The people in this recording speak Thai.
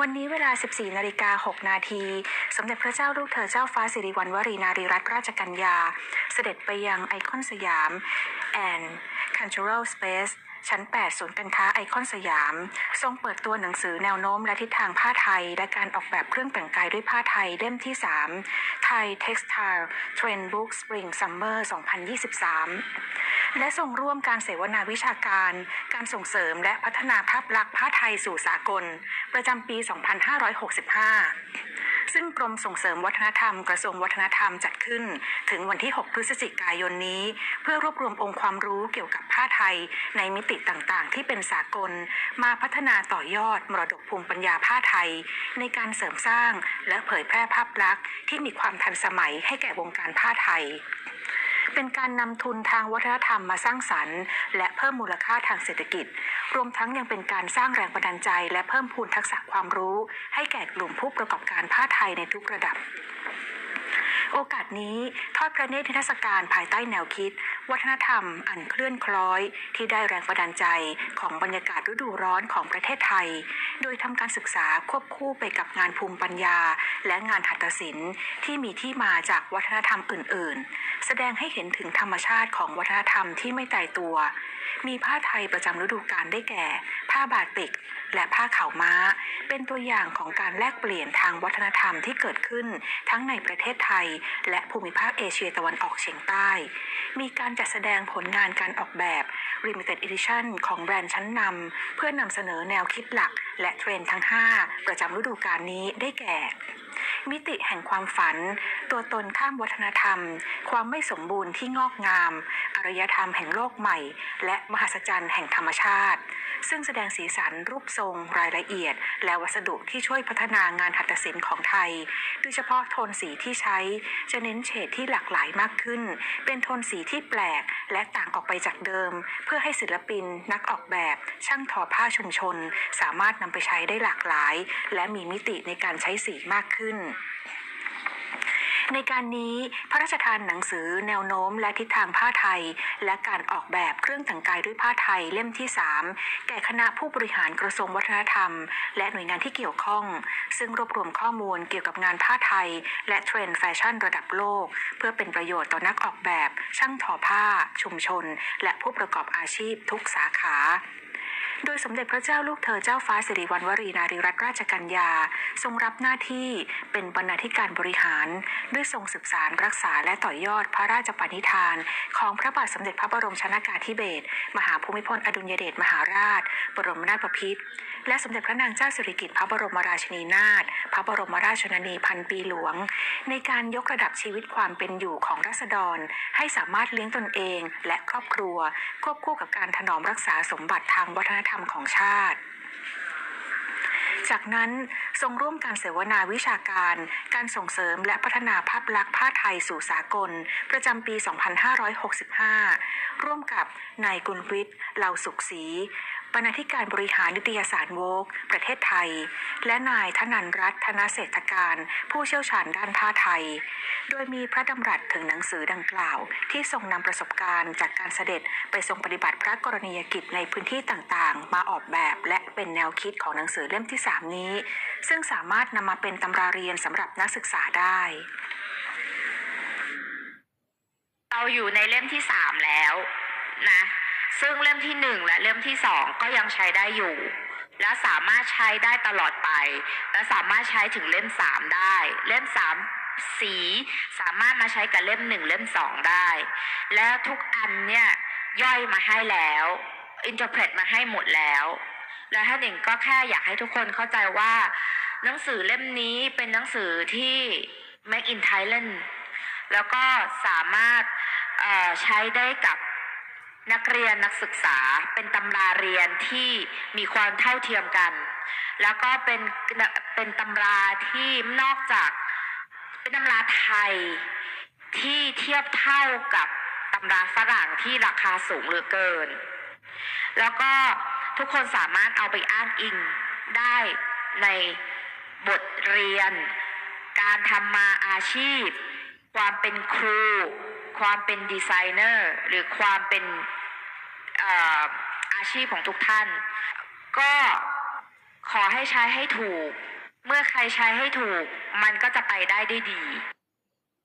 วันนี้เวลา 14 นาฬิกา 6 นาที สมเด็จพระเจ้าลูกเธอเจ้าฟ้าสิริวัณวรีนารีรัตนราชกัญญา เสด็จไปยังไอคอนสยาม and Cultural Space ชั้น 8 ศูนย์การค้าไอคอนสยาม ทรงเปิดตัวหนังสือแนวโน้มและทิศทางผ้าไทย และการออกแบบเครื่องแต่งกายด้วยผ้าไทยเล่มที่ 3 ไทย Textile Trend Book Spring Summer 2023 และส่งร่วมการเสวนาวิชาการ การส่งเสริมและพัฒนาภาพลักษณ์ผ้าไทยสู่สากล ประจำปี 2565 ซึ่งกรมส่งเสริมวัฒนธรรมกระทรวงวัฒนธรรมจัดขึ้น ถึงวันที่ 6 พฤศจิกายนนี้ เพื่อรวบรวมองค์ความรู้เกี่ยวกับผ้าไทย ในมิติต่างๆ ที่เป็นสากล มาพัฒนาต่อยอดมรดกภูมิปัญญาผ้าไทย ในการเสริมสร้างและเผยแพร่ภาพลักษณ์ที่มีความทันสมัยให้แก่วงการผ้าไทย เป็นการนำทุนทางวัฒนธรรมมาสร้างสรรค์ และเพิ่มมูลค่าทางเศรษฐกิจ รวมทั้งยังเป็นการสร้างแรงบันดาลใจ และเพิ่มพูนทักษะความรู้ ให้แก่กลุ่มผู้ประกอบการผ้าไทยในทุกระดับ โอกาสนี้ทอดพระเนตรนิทรรศการภายใต้แนวคิด วัฒนธรรมอันเคลื่อนคล้อย ที่ได้แรงบันดาลใจของบรรยากาศฤดูร้อนของประเทศไทย โดยทำการศึกษาควบคู่ไปกับงานภูมิปัญญา และงานหัตถศิลป์ที่มีที่มาจากวัฒนธรรมอื่น ๆ แสดงให้เห็นถึงธรรมชาติของวัฒนธรรมที่ไม่ตายตัว มีผ้าไทยประจำฤดูกาลได้แก่ ผ้าบาติก และผ้าขาวม้า เป็นตัวอย่างของการแลกเปลี่ยนทางวัฒนธรรมที่เกิดขึ้นทั้งในประเทศไทยและภูมิภาคเอเชียตะวันออกเฉียงใต้ มีการจัดแสดงผลงานการออกแบบ Limited Edition ของแบรนด์ชั้นนำเพื่อนำเสนอแนวคิดหลัก และเทรนด์ทั้ง 5 ประจำฤดูกาลนี้ได้แก่ มิติแห่งความฝัน ตัวตนข้ามวัฒนธรรม ความไม่สมบูรณ์ที่งอกงาม อารยธรรมแห่งโลกใหม่ และมหัศจรรย์แห่งธรรมชาติซึ่งแสดงสีสันรูปทรงรายละเอียด และวัสดุที่ช่วยพัฒนางานหัตถศิลป์ของไทย โดยเฉพาะโทนสีที่ใช้จะเน้นเฉดที่หลากหลายมากขึ้น เป็นโทนสีที่แปลก และต่างออกไปจากเดิม เพื่อให้ศิลปิน นักออกแบบ ช่างทอผ้าชุมชน สามารถนำไปใช้ได้หลากหลาย และมีมิติในการใช้สีมากขึ้น ในการนี้พระราชทานหนังสือแนวโน้มและทิศทางผ้าไทย และการออกแบบเครื่องแต่งกายด้วยผ้าไทยเล่มที่ 3 แก่คณะผู้บริหารกระทรวงวัฒนธรรม และหน่วยงานที่เกี่ยวข้อง ซึ่งรวบรวมข้อมูลเกี่ยวกับงานผ้าไทย และเทรนด์แฟชั่นระดับโลก เพื่อเป็นประโยชน์ต่อนักออกแบบ ช่างทอผ้า ชุมชน และผู้ประกอบอาชีพทุกสาขา โดยสมเด็จพระเจ้าลูกเธอเจ้าฟ้าสิริวัณวรีนารีรัตนราชกัญญา ทรงรับหน้าที่เป็นบรรณาธิการบริหาร ด้วยทรงสืบสารรักษาและต่อยอดพระราชปณิธาน ของพระบาทสมเด็จพระบรมชนากาธิเบศรมหาภูมิพลอดุลยเดชมหาราช บรมนาถบพิตรและสมเด็จพระนางเจ้าสิริกิติ์พระบรมราชินีนาถพระบรมราชชนนีพันปีหลวง ในการยกระดับชีวิตความเป็นอยู่ของราษฎร ให้สามารถเลี้ยงตนเองและครอบครัว ควบคู่กับการถนอมรักษาสมบัติทางวัฒนธรรมของชาติจากนั้นทรงร่วมการเสวนาวิชาการ การส่งเสริมและพัฒนาภาพลักษณ์ผ้าไทยสู่สากล ประจำปี 2565 ร่วมกับนายกุลวิทย์เหล่าสุขศรี บรรณาธิการบริหารนิตยสารโวกประเทศไทย และนายธนันรัตน์ธนเศรษฐการ ผู้เชี่ยวชาญด้านผ้าไทย โดยมีพระดำรัสถึงหนังสือดังกล่าว ที่ทรงนำประสบการณ์จากการเสด็จไปทรงปฏิบัติพระกรณียกิจในพื้นที่ต่างๆ มาออกแบบและเป็นแนวคิดของหนังสือเล่มที่ 3 นี้ ซึ่งสามารถนำมาเป็นตำราเรียนสำหรับนักศึกษาได้ เราอยู่ในเล่มที่สามแล้วนะ ซึ่งเล่มที่หนึ่งและเล่มที่สองก็ยังใช้ได้อยู่ และสามารถใช้ได้ตลอดไป และสามารถใช้ถึงเล่มสามได้ เล่มสามสีสามารถมาใช้กับเล่มหนึ่งเล่มสองได้ และทุกอันเนี่ยย่อยมาให้แล้วอินเทอร์เพตมาให้หมดแล้ว และท่านเองก็แค่อยากให้ทุกคนเข้าใจว่า หนังสือเล่มนี้เป็นหนังสือที่ Make in Thailand แล้วก็สามารถใช้ได้กับ นักเรียนนักศึกษาเป็นตำราเรียนที่มีความเท่าเทียมกัน แล้วก็เป็นเป็นตำราที่นอกจากเป็นตำราไทยที่เทียบเท่ากับตำราฝรั่งที่ราคาสูงเหลือเกิน แล้วก็ทุกคนสามารถเอาไปอ้างอิงได้ในบทเรียน การทำมาอาชีพ ความเป็นครู ความเป็นดีไซเนอร์หรือความเป็นอาชีพของทุกท่าน ก็ขอให้ใช้ให้ถูก เมื่อใครใช้ให้ถูก มันก็จะไปได้ด้ดี